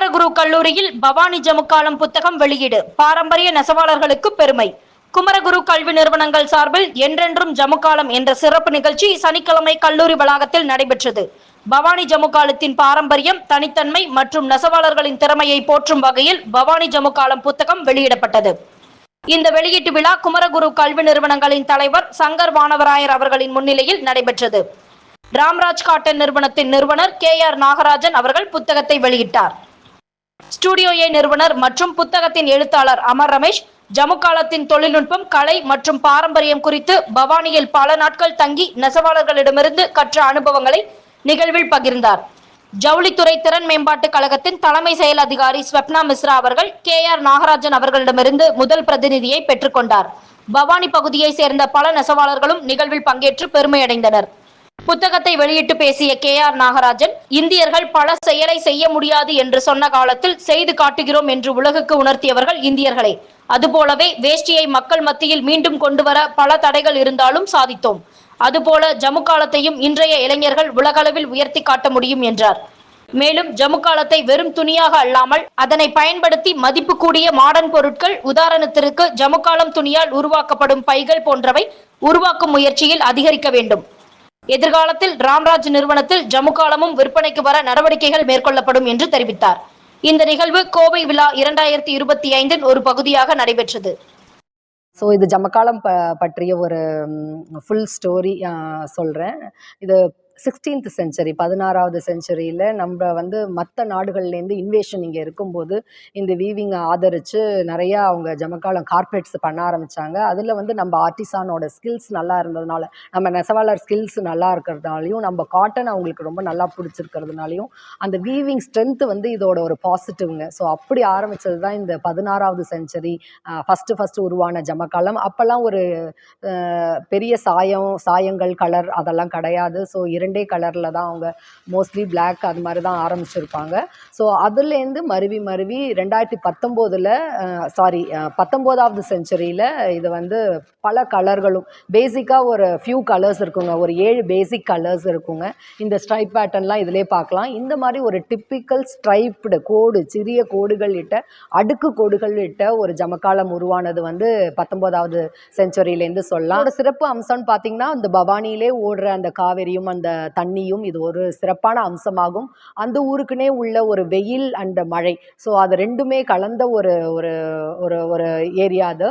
குமரகுரு கல்லூரியில் பவானி ஜமுக்காலம் புத்தகம் வெளியீடு. பாரம்பரிய நெசவாளர்களுக்கு பெருமை. குமரகுரு கல்வி நிறுவனங்கள் சார்பில் என்றென்றும் ஜமுக்காலம் என்ற சிறப்பு நிகழ்ச்சி சனிக்கிழமை கல்லூரி வளாகத்தில் நடைபெற்றது. பவானி ஜமுக்காலத்தின் பாரம்பரியம் தனித்தன்மை மற்றும் நெசவாளர்களின் திறமையை போற்றும் வகையில் பவானி ஜமுக்காலம் புத்தகம் வெளியிடப்பட்டது. இந்த வெளியீட்டு விழா குமரகுரு கல்வி நிறுவனங்களின் தலைவர் சங்கர் வானவராயர் அவர்களின் முன்னிலையில் நடைபெற்றது. ராம்ராஜ் காட்டன் நிறுவனத்தின் நிறுவனர் கே ஆர் நாகராஜன் அவர்கள் புத்தகத்தை வெளியிட்டார். ஸ்டுடியோ ஏ நிறுவனர் மற்றும் புத்தகத்தின் எழுத்தாளர் அமர் ரமேஷ் ஜமுக்காலத்தின் தொழில்நுட்பம் கலை மற்றும் பாரம்பரியம் குறித்து பவானியில் பல நாட்கள் தங்கி நெசவாளர்களிடமிருந்து கற்ற அனுபவங்களை நிகழ்வில் பகிர்ந்தார். ஜவுளித்துறை திறன் மேம்பாட்டு கழகத்தின் தலைமை செயல் அதிகாரி ஸ்வப்னா மிஸ்ரா அவர்கள் கே ஆர் நாகராஜன் அவர்களிடமிருந்து முதல் பிரதிநிதியை பெற்றுக்கொண்டார். பவானி பகுதியை சேர்ந்த பல நெசவாளர்களும் நிகழ்வில் பங்கேற்று பெருமையடைந்தனர். புத்தகத்தை வெளியிட்டு பேசிய கே ஆர் நாகராஜன் இந்தியர்கள் பல செயலை செய்ய முடியாது என்று சொன்ன காலத்தில் செய்து காட்டுகிறோம் என்று உலகுக்கு உணர்த்தியவர்கள் இந்தியர்களே. அதுபோலவே வேஷ்டியை மக்கள் மத்தியில் மீண்டும் கொண்டு வர பல தடைகள் இருந்தாலும் சாதித்தோம். அதுபோல ஜமுக்காலத்தையும் இன்றைய இளைஞர்கள் உலகளவில் உயர்த்தி காட்ட முடியும் என்றார். மேலும் ஜமுக்காலத்தை வெறும் துணியாக அல்லாமல் அதனை பயன்படுத்தி மதிப்பு கூடிய மாடர்ன் பொருட்கள் உதாரணத்திற்கு ஜமுக்காலம் துணியால் உருவாக்கப்படும் பைகள் போன்றவை உருவாக்கும் முயற்சியில் அதிகரிக்க வேண்டும். எதிர்காலத்தில் ராம்ராஜ் நிறுவனத்தில் ஜமுக்காலமும் விற்பனைக்கு வர நடவடிக்கைகள் மேற்கொள்ளப்படும் என்று தெரிவித்தார். இந்த நிகழ்வு கோவை விழா இரண்டாயிரத்தி இருபத்தி ஐந்தின் ஒரு பகுதியாக நடைபெற்றது. ஸோ இது ஜமக்காலம் ப பற்றிய ஒரு ஃபுல் ஸ்டோரி சொல்கிறேன் இது சிக்ஸ்டீன்த் செஞ்சுரி பதினாறாவது செஞ்சுரியில் நம்ம வந்து மற்ற நாடுகள்லேருந்து இன்வேஷன் இங்கே இருக்கும்போது இந்த வீவிங்கை ஆதரித்து நிறையா அவங்க ஜமக்காலம் கார்பெட்ஸ் பண்ண ஆரம்பித்தாங்க அதில் வந்து நம்ம ஆர்டிசானோட ஸ்கில்ஸ் நல்லா இருந்ததுனால நம்ம நெசவாளர் ஸ்கில்ஸ் நல்லா இருக்கிறதுனாலையும் நம்ம காட்டன் அவங்களுக்கு ரொம்ப நல்லா பிடிச்சிருக்கிறதுனாலையும் அந்த வீவிங் ஸ்ட்ரென்த்து வந்து இதோட ஒரு பாசிட்டிவ்ங்க ஸோ அப்படி ஆரம்பித்தது தான் இந்த பதினாறாவது செஞ்சுரி ஃபஸ்ட்டு ஃபஸ்ட்டு உருவான ஜமக்காலம் அப்போல்லாம் ஒரு பெரிய சாயம் சாயங்கள் கலர் அதெல்லாம் கிடையாது. ஸோ இரண்டு ரெண்டே கலரில் தான் அவங்க மோஸ்ட்லி பிளாக் அது மாதிரி தான் ஆரம்பிச்சிருப்பாங்க. ஸோ அதுலேருந்து மருவி மருவி ரெண்டாயிரத்தி பத்தொம்போதில் சாரி பத்தொம்போதாவது செஞ்சுரியில் இது வந்து பல கலர்களும் பேசிக்காக ஒரு ஃபியூ கலர்ஸ் இருக்குங்க. ஒரு ஏழு பேசிக் கலர்ஸ் இருக்குங்க. இந்த ஸ்ட்ரைப் பேட்டர்ன்லாம் இதிலே பார்க்கலாம். இந்த மாதிரி ஒரு டிப்பிக்கல் ஸ்ட்ரைப்டு கோடு சிறிய கோடுகள் இட்ட அடுக்கு கோடுகள் இட்ட ஒரு ஜமக்காலம் உருவானது வந்து பத்தொம்போதாவது செஞ்சுரியிலேருந்து சொல்லலாம். ஒரு சிறப்பு அம்சம்னு பார்த்தீங்கன்னா இந்த பவானியிலே ஓடுற அந்த காவேரியும் அந்த தண்ணியும் இது ஒரு சிறப்பான அம்சமாகும். அந்த ஊருக்குனே உள்ள ஒரு வெயில் அண்ட் மழை. ஸோ அது ரெண்டுமே கலந்த ஒரு ஒரு ஒரு ஒரு ஏரியா அது.